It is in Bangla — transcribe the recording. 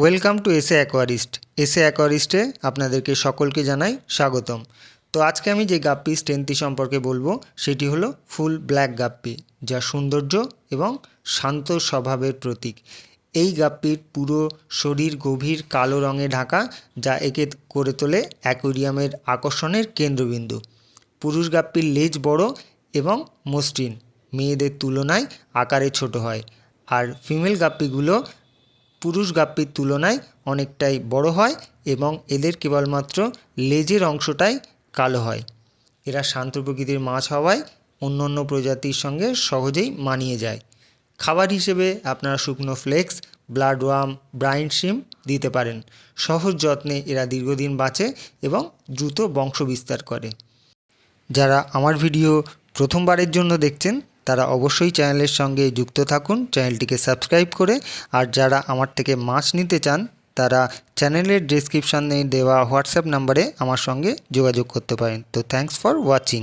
ওয়েলকাম টু এসে অ্যাকোয়ারিস্ট। এসে অ্যাকোয়ারিস্টে আপনাদেরকে সকলকে জানাই স্বাগতম। তো আজকে আমি যে গাপ্পি স্টেন্তি সম্পর্কে বলব, সেটি হলো ফুল ব্ল্যাক গাপ্পি, যা সৌন্দর্য এবং শান্ত স্বভাবের প্রতীক। এই গাপ্পির পুরো শরীর গভীর কালো রঙে ঢাকা, যা একে করে তোলে অ্যাকোরিয়ামের আকর্ষণের কেন্দ্রবিন্দু। পুরুষ গাপ্পির লেজ বড় এবং মসৃণ, মেয়েদের তুলনায় আকারে ছোট হয়। আর ফিমেল গাপ্পিগুলো পুরুষ গাপ্পির তুলনায় অনেকটাই বড় হয় এবং এদের কেবলমাত্র লেজের অংশটাই কালো হয়। এরা শান্ত প্রকৃতির মাছ হওয়ায় অন্য অন্য প্রজাতির সঙ্গে সহজেই মানিয়ে যায়। খাবার হিসেবে আপনারা শুকনো ফ্লেক্স, ব্লাড ওয়ার্ম, ব্রাইন শিম দিতে পারেন। সহজ যত্নে এরা দীর্ঘদিন বাঁচে এবং দ্রুত বংশ বিস্তার করে। যারা আমার ভিডিও প্রথমবারের জন্য দেখছেন তারা অবশ্যই চ্যানেলের সঙ্গে যুক্ত থাকুন। চ্যানেলটিকে সাবস্ক্রাইব করে আর যারা আমার থেকে মাছ নিতে চান, তারা চ্যানেলের ডেসক্রিপশানে দেওয়া হোয়াটসঅ্যাপ নাম্বারে আমার সঙ্গে যোগাযোগ করতে পারেন। তো থ্যাংকস ফর ওয়াচিং